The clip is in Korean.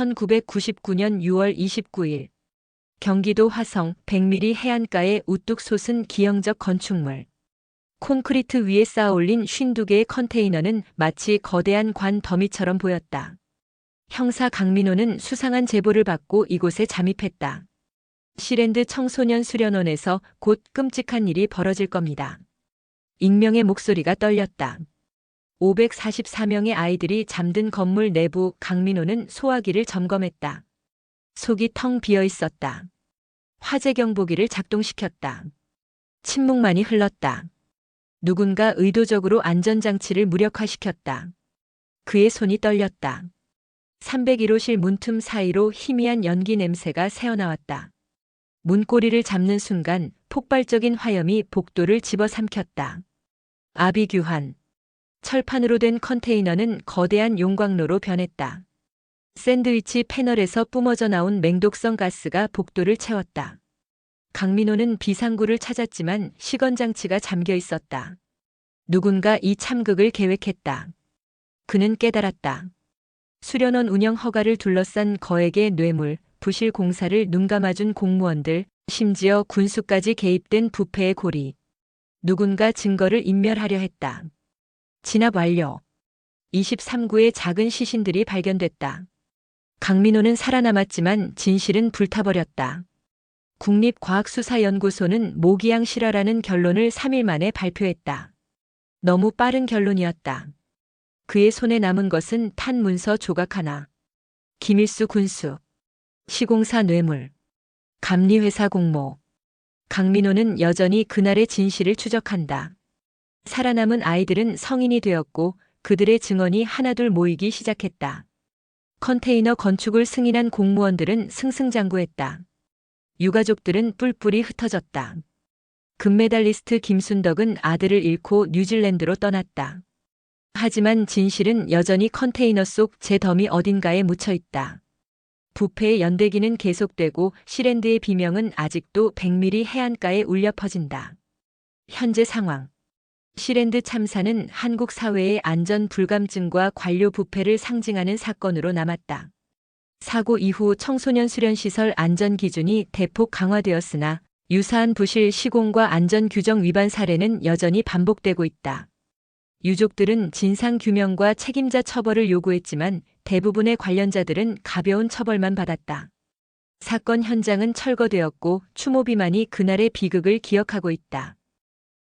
1999년 6월 29일 경기도 화성 100mm 해안가에 우뚝 솟은 기형적 건축물. 콘크리트 위에 쌓아 올린 52개의 컨테이너는 마치 거대한 관 더미처럼 보였다. 형사 강민호는 수상한 제보를 받고 이곳에 잠입했다. 시랜드 청소년 수련원에서 곧 끔찍한 일이 벌어질 겁니다. 익명의 목소리가 떨렸다. 544명의 아이들이 잠든 건물 내부 강민호는 소화기를 점검했다. 속이 텅 비어 있었다. 화재 경보기를 작동시켰다. 침묵만이 흘렀다. 누군가 의도적으로 안전장치를 무력화시켰다. 그의 손이 떨렸다. 301호실 문틈 사이로 희미한 연기 냄새가 새어나왔다. 문고리를 잡는 순간 폭발적인 화염이 복도를 집어삼켰다. 아비규환. 철판으로 된 컨테이너는 거대한 용광로로 변했다. 샌드위치 패널에서 뿜어져 나온 맹독성 가스가 복도를 채웠다. 강민호는 비상구를 찾았지만 시건장치가 잠겨 있었다. 누군가 이 참극을 계획했다. 그는 깨달았다. 수련원 운영 허가를 둘러싼 거액의 뇌물, 부실 공사를 눈감아준 공무원들, 심지어 군수까지 개입된 부패의 고리. 누군가 증거를 인멸하려 했다. 진압 완료. 23구의 작은 시신들이 발견됐다. 강민호는 살아남았지만 진실은 불타버렸다. 국립과학수사연구소는 모기양 실화라는 결론을 3일 만에 발표했다. 너무 빠른 결론이었다. 그의 손에 남은 것은 탄 문서 조각 하나. 김일수 군수. 시공사 뇌물. 감리회사 공모. 강민호는 여전히 그날의 진실을 추적한다. 살아남은 아이들은 성인이 되었고 그들의 증언이 하나둘 모이기 시작했다. 컨테이너 건축을 승인한 공무원들은 승승장구했다. 유가족들은 뿔뿔이 흩어졌다. 금메달리스트 김순덕은 아들을 잃고 뉴질랜드로 떠났다. 하지만 진실은 여전히 컨테이너 속제 더미 어딘가에 묻혀 있다. 부패의 연대기는 계속되고 시랜드의 비명은 아직도 100mm 해안가에 울려 퍼진다. 현재 상황. 시랜드 참사는 한국 사회의 안전 불감증과 관료 부패를 상징하는 사건으로 남았다. 사고 이후 청소년 수련시설 안전 기준이 대폭 강화되었으나 유사한 부실 시공과 안전 규정 위반 사례는 여전히 반복되고 있다. 유족들은 진상 규명과 책임자 처벌을 요구했지만 대부분의 관련자들은 가벼운 처벌만 받았다. 사건 현장은 철거되었고 추모 비만이 그날의 비극을 기억하고 있다.